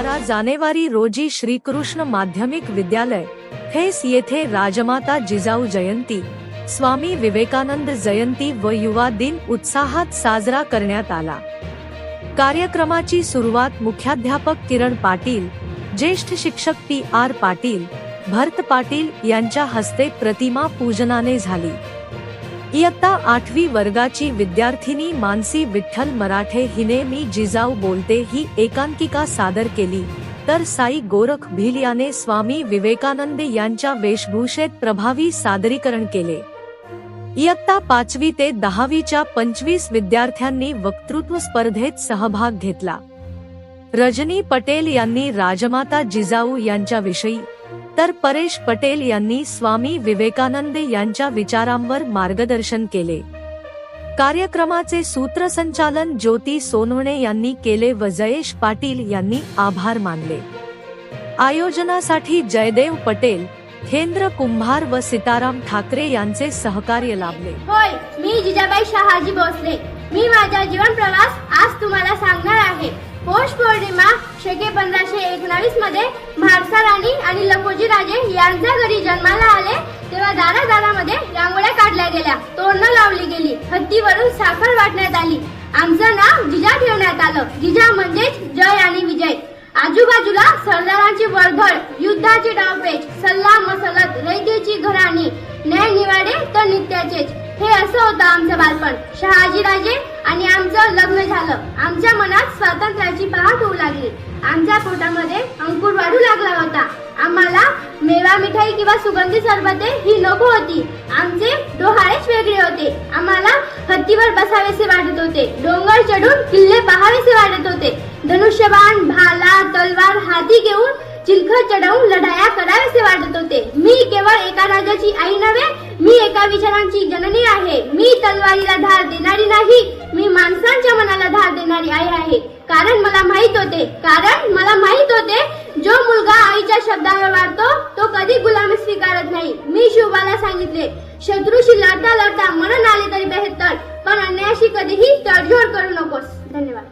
बारा जानेवारी रोजी श्रीकृष्ण माध्यमिक विद्यालय फेस येथे राजमाता जिजाऊ जयंती स्वामी विवेकानंद जयंती व युवा दिन उत्साहात साजरा करण्यात आला. कार्यक्रमाची सुरुवात मुख्याध्यापक किरण पाटील ज्येष्ठ शिक्षक पी आर पाटील भरत पाटील यांच्या हस्ते प्रतिमा पूजनाने झाली. इयत्ता आठवी वर्गाची विद्यार्थिनी मानसी विठ्ठल मराठे हिने मी जिजाऊ बोलते ही एकांकिका सादर केली. तर साई गोरख भिल याने स्वामी विवेकानंद यांच्या वेशभूषेत प्रभावी सादरीकरण केले. इयत्ता पाचवी ते दहावीच्या पंचवीस विद्यार्थ्यांनी वक्तृत्व स्पर्धेत सहभाग घेतला. रजनी पटेल यांनी राजमाता जिजाऊ यांच्याविषयी तर परेश पटेल यांनी स्वामी विवेकानंद यांच्या विचारांवर मार्गदर्शन केले. कार्यक्रमाचे सूत्रसंचालन ज्योती सोनवणे यांनी केले व जयेश पाटील यांनी आभार मानले. आयोजनासाठी जयदेव पटेल हेंद्र कुंभार व सीताराम ठाकरे यांचे सहकार्य लाभले. होय मी जिजाबाई शहाजी भोसले. मी माझा जीवन प्रवास आज तुम्हाला सांगणार आहे. पौष पौर्णिमा शके पंधराशे एकोणावीसमध्ये म्हाळसा राणी आणि लखोजी राजे यांच्या घरी जन्माला आले तेव्हा दारादारामध्ये रांगोळ्या काढल्या गेल्या. तोरणं लावली गेली. हत्तीवरून साखर वाटण्यात आली. आमचं नाव जिजा ठेवण्यात आलं. जिजा म्हणजेच जय आणि विजय. आजूबाजूला सरदारांची वर्दळ युद्धाची डावपेच सल्ला मसलत रयतेची घराणी न्याय निवाडे तर नित्याचेच. हे असं होतं आमचं बालपण. शहाजीराजे आणि आमचं लग्न झालं. आमच्या मनात स्वातंत्र्याची पहाट होऊ लागली. आमच्या पोटामध्ये अंकुर वाढू लागला होता. आम्हाला मेवा मिठाई किंवा सुगंधी सरबते ही नको होती. आमचे डोहाळेच वेगळे होते. आम्हाला हत्तीवर बसावेसे वाटत होते. डोंगर चढून किल्ले पहावेसे वाटत होते. धनुष्यबाण भाला तलवार हाती घेऊन चिलखत चढवून लढाया करावेसे वाटत होते. मी केवळ एका राजाची आई नव्हे मी एका विचारांची जननी आहे. मी तलवारीला धार देणारी नाही. कारण मला माहीत होते. कारण मला माहीत होते जो मुलगा आईच्या शब्दावर वाढतो तो कधी गुलामी स्वीकारत नाही. मी शिवबाला सांगितले शत्रूशी लढता लढता मरण आले तरी बेहतर पण अन्यायाशी कधीही तडजोड करू नकोस. धन्यवाद.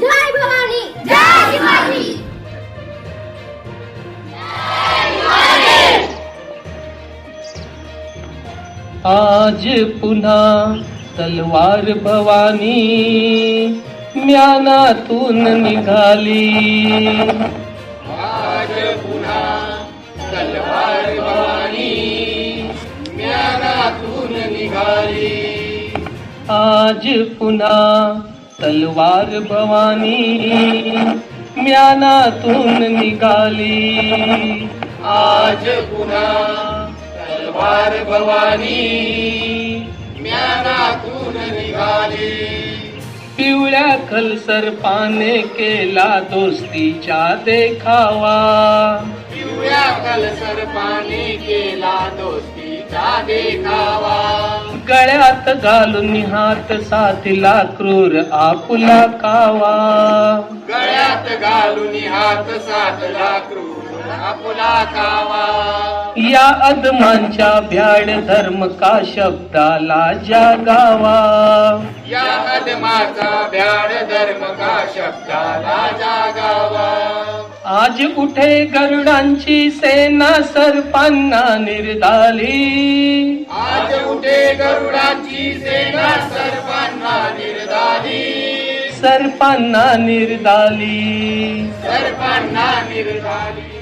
जय भवानी. जय आज पुन्हा तलवार भवानी म्यानातून निघाली. आज पुन्हा तलवार भवानी ज्ञानातून निघाली. आज पुन्हा तलवार भवानी म्यानातून निघाली. आज पुन्हा तलवार भवानी ज्ञानातून निघाली. पिवळ्या कलसर्पाने केला दोस्तीचा देखावा. पिवळ्या कलसर्पाने केला दोस्तीचा देखावा. गळ्यात घालून हात साथीला क्रूर आपुला कावा. गळ्यात घालून हात साधला क्रूर या अदमांच्या भ्याड धर्म का शब्दाला जागावा? या अदमाचा भ्याड धर्म का शब्दाला जागावा? आज उठे गरुडांची सेना सर्पांना निर्धाली. आज उठे गरुडाची सेना सर्वांना निर्धारी सर्पांना निर्धाली. सर्वांना निर्धारी